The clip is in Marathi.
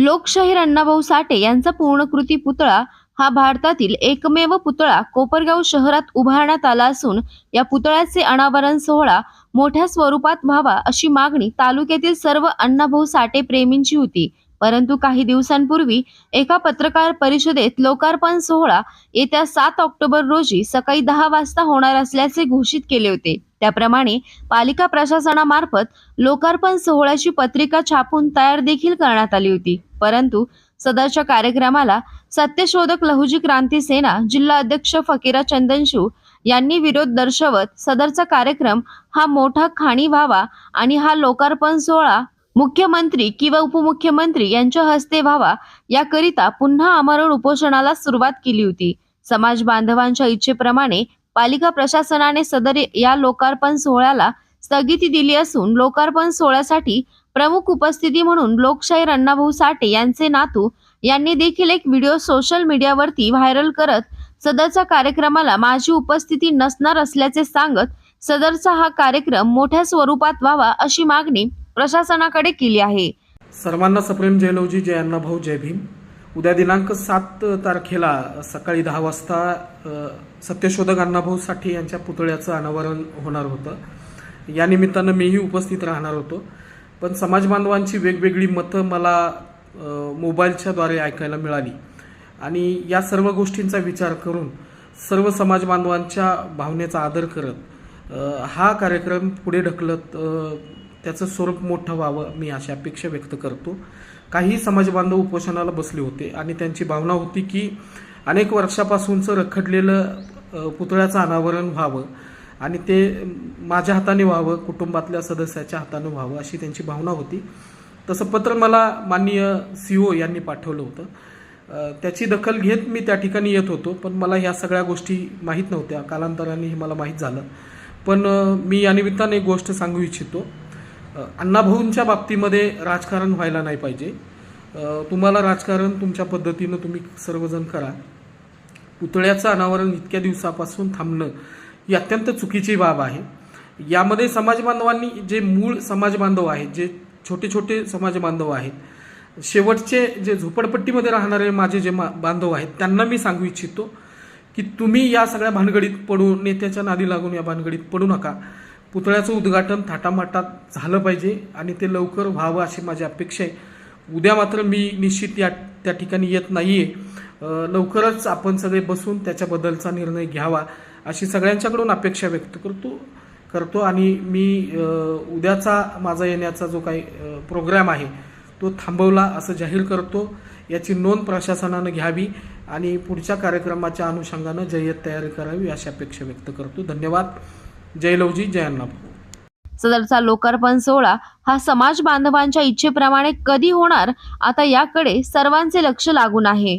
लोकशाहीर अण्णाभाऊ साठे यांचा पूर्णकृती पुतळा हा भारतातील एकमेव पुतळा कोपरगाव शहरात उभारण्यात आला असून या पुतळ्याचे अनावरण सोहळा मोठ्या स्वरूपात व्हावा अशी मागणी तालुक्यातील सर्व अण्णाभाऊ साठे प्रेमींची होती. परंतु काही दिवसांपूर्वी एका पत्रकार परिषदेत लोकार्पण सोहळा येत्या सात ऑक्टोबर रोजी सकाळी दहा वाजता होणार असल्याचे घोषित केले होते. त्याप्रमाणे पालिका प्रशासनामार्फत लोकार्पण सोहळ्याची पत्रिका छापून तयार देखील करण्यात आली होती. परंतु सदरच्या कार्यक्रमाला सत्यशोधक लहुजी क्रांती सेना जिल्हा अध्यक्ष फकीरा चंदनशू यांनी विरोध दर्शवत सदरचा कार्यक्रम हा मोठा खाणी व्हावा आणि हा लोकार्पण सोहळा मुख्यमंत्री किंवा उपमुख्यमंत्री यांच्या हस्ते व्हावा याकरिता पुन्हा आमरण उपोषणाला सुरुवात केली होती. समाज बांधवांच्या इच्छेप्रमाणे पालिका प्रशासनाने सदर या लोकार्पण सोहळ्याला स्थगिती दिली असून लोकार्पण सोहळ्यासाठी प्रमुख उपस्थिती म्हणून लोकशाहीर अण्णाभाऊ साठे यांचे नातू यांनी देखील एक व्हिडिओ सोशल मीडियावरती व्हायरल करत सदरच्या कार्यक्रमाला माझी उपस्थिती नसणार असल्याचे सांगत सदरचा हा कार्यक्रम मोठ्या स्वरूपात व्हावा अशी मागणी प्रशासनाकडे केली आहे. सर्वांना सप्रेम जयलवजी जय अण्णाभाऊ जय भीम. उद्या दिनांक सात तारखेला सकाळी दहा वाजता सत्यशोधक अण्णाभाऊ साठे यांच्या पुतळ्याचं अनावरण होणार होतं. या निमित्तानं मीही उपस्थित राहणार होतो. पण समाज बांधवांची वेगवेगळी मतं मला मोबाईलच्याद्वारे ऐकायला मिळाली. आणि या सर्व गोष्टींचा विचार करून सर्व समाज बांधवांच्या भावनेचा आदर करत हा कार्यक्रम पुढे ढकलत त्याचं स्वरूप मोठं व्हावं मी अशी अपेक्षा व्यक्त करतो. काही समाजबांधव उपोषणाला बसले होते आणि त्यांची भावना होती की अनेक वर्षापासूनचं रखडलेलं पुतळ्याचं अनावरण व्हावं आणि ते माझ्या हाताने व्हावं कुटुंबातल्या सदस्याच्या हाताने व्हावं अशी त्यांची भावना होती. तसं पत्र मला माननीय सी ओ यांनी पाठवलं होतं. त्याची दखल घेत मी त्या ठिकाणी येत होतो पण मला ह्या सगळ्या गोष्टी माहीत नव्हत्या. कालांतराने हे मला माहीत झालं. पण मी या निमित्ताने एक गोष्ट सांगू इच्छितो. अण्णाभाऊंच्या बाबतीमध्ये राजकारण व्हायला नाही पाहिजे. तुम्हाला राजकारण तुमच्या पद्धतीनं तुम्ही सर्वजण करा. पुतळ्याचं अनावरण इतक्या दिवसापासून थांबणं ही अत्यंत चुकीची बाब आहे. यामध्ये समाजबांधवांनी जे मूळ समाज बांधव आहेत जे छोटे छोटे समाज बांधव आहेत शेवटचे जे झोपडपट्टीमध्ये राहणारे माझे जे मा- बांधव आहेत त्यांना मी सांगू इच्छितो की तुम्ही या सगळ्या भानगडीत पडू नेत्याच्या नादी लागून या भानगडीत पडू नका. पुतळ्याचं उद्घाटन थाटामाटात झालं पाहिजे आणि ते लवकर व्हावं अशी माझी अपेक्षा आहे. उद्या मात्र मी निश्चित या त्या ठिकाणी येत नाही आहे लवकरच आपण सगळे बसून त्याच्याबद्दलचा निर्णय घ्यावा अशी सगळ्यांच्याकडून अपेक्षा व्यक्त करतो करतो आणि मी उद्याचा माझा येण्याचा जो काही प्रोग्रॅम प्रोग्राम आहे तो थांबवला असं जाहीर करतो. याची नोंद प्रशासनानं घ्यावी आणि पुढच्या कार्यक्रमाच्या अनुषंगानं जय्यत तयारी करावी अशी अपेक्षा व्यक्त करतो. धन्यवाद. जयलवजी जयन्नाभ सदरचा लोकार्पण सोहळा हा समाज बांधवांच्या इच्छेप्रमाणे कधी होणार? आता याकडे सर्वांचे लक्ष लागून आहे.